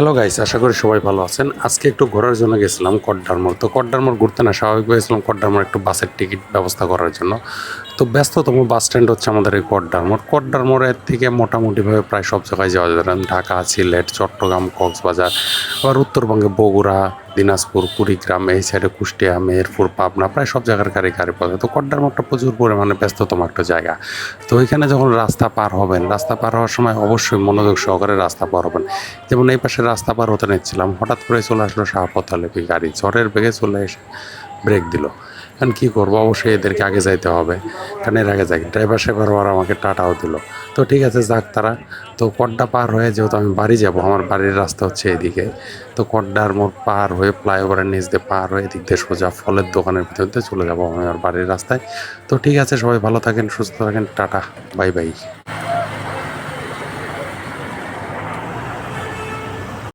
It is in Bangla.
হ্যালো গাইস আশা করি সবাই ভালো আছেন। আজকে একটু ঘোরার জন্য গেছিলাম কড্ডারমোর তো কড্ডারমোর ঘুরতে না স্বাভাবিক গেছিলাম কড্ডারমোর একটু বাসের টিকিট ব্যবস্থা করার জন্য। তো ব্যস্ততম বাস স্ট্যান্ড হচ্ছে আমাদের এই কড্ডারমোর কড্ডারমোড়ের থেকে মোটামুটিভাবে প্রায় সব জায়গায় যাওয়া যায়। ঢাকা, সিলেট, চট্টগ্রাম, কক্সবাজার, আবার উত্তরবঙ্গে বগুড়া দিনাজপুর, কুড়িগ্রাম, এই সাইডে কুষ্টিয়া, মেহেরপুর, পাবনা, প্রায় সব জায়গার গাড়ি গাড়ি পাওয়া যায় তো কড্ডারমোড়টা প্রচুর পরিমাণে ব্যস্ততম একটা জায়গা। তো ওইখানে যখন রাস্তা পার হবেন, রাস্তা পার হওয়ার সময় অবশ্যই মনোযোগ সহকারে রাস্তা পার হবেন। যেমন এই পাশে রাস্তা পার হতে নিচ্ছিলাম, হঠাৎ করে চলে আসলো শাহপতালেপি গাড়ি, ঝড়ের বেগে চলে এসে ব্রেক দিল। কারণ কী করব? অবশ্যই এদেরকে আগে যাইতে হবে। কারণ এর আগে যাই ড্রাইভার সেভার ওরা আমাকে টাটাও দিল। তো ঠিক আছে, যাক তারা। তো কড্ডা পার হয়ে যেহেতু আমি বাড়ি যাব, আমার বাড়ির রাস্তা হচ্ছে এদিকে। তো কড্ডার মোড় পার হয়ে ফ্লাইওভারের নিচ দিয়ে পার হয়ে এদিক দিয়ে সোজা ফলের দোকানের ভিতর দিয়ে চলে যাব আমি আমার বাড়ির রাস্তায়। তো ঠিক আছে, সবাই ভালো থাকেন, সুস্থ থাকেন, টাটা, বাই বাই।